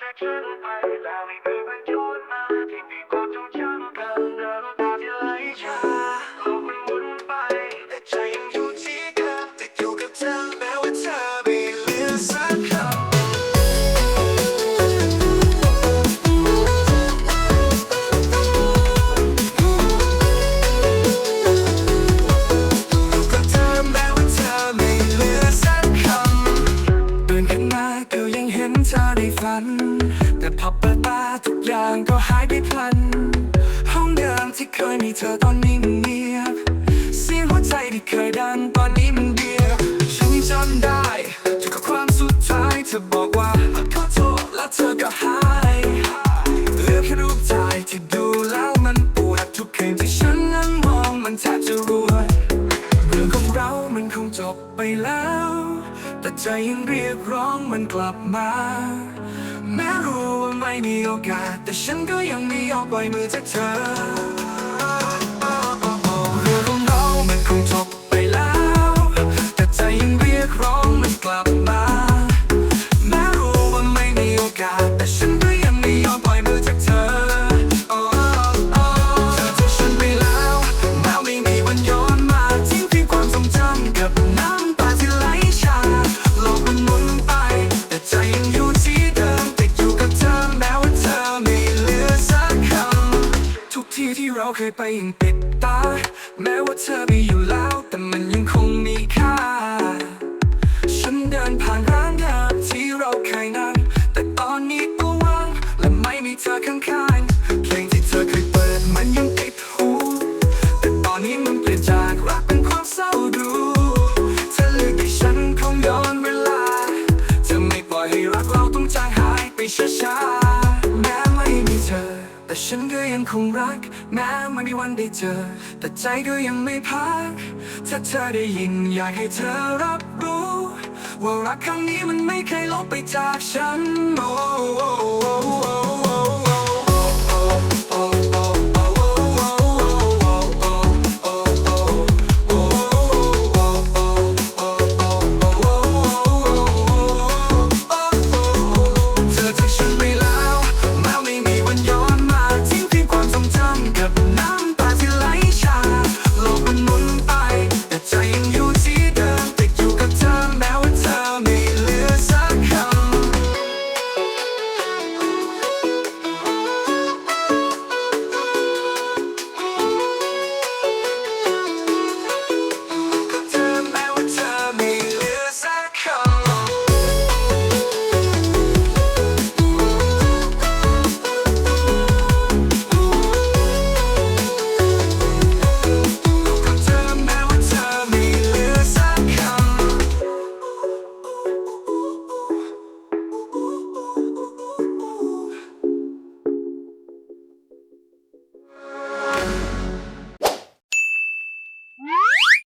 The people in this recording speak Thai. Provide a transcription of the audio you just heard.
จากฉันไปแล้วไม่มีวันหยุดมาที่มีความทรงจำกันน้ำตาที่ไหลช้าโลกมันหมุนไปแต่ใจยังอยู่ที่เดิมติดอยู่กับเธอแม้ว่าเธอไม่เหลือสัก แต่พอเปิดตาทุกอย่างก็หายไปพลัน ห้องเดิมที่เคยมีเธอตอนนี้มันเงียบเสียงหัวใจที่เคยดังตอนนี้มันเดียวฉันจำได้ทุกความสุดท้ายเธอบอกว่าขอโทษแล้วเธอก็หายเหลือแค่รูปถ่ายที่ดูแล้วมันปวดทุกคืนที่ฉันนั่งมองมันแทบจะรัวเรื่องของเรามันคงจบไปแล้ว แต่ใจยังเรียกร้องมันกลับมา แม้รู้ว่าไม่มีโอกาส แต่ฉันก็ยังไม่ยอมปล่อยมือจากเธอ ไปยังปิดตา แม้ว่าเธอไม่อยู่แล้ว แต่มันยังคงมีค่า ฉันเดินผ่านร้านเดิมที่เราเคยนั่งแต่ตอนนี้ตัวว่างและไม่มีเธอข้างๆเพลงที่เธอเคยเปิดมันยังติดหู แต่ตอนนี้มันเปลี่ยนจากรักเป็นความเศร้าดูเธอเลือกให้ฉันคงย้อนเวลาจะไม่ปล่อยให้รักเราต้องจางหายไปช้าๆแม้ไม่มีเธอ แต่ฉันก็ยังคงรัก แม้ไม่มีวันได้เจอ แต่ใจก็ยังไม่พัก ถ้าเธอได้ยินอยากให้เธอรับรู้ ว่ารักครั้งนี้มันไม่เคยลบไปจากฉันโอ้โอ้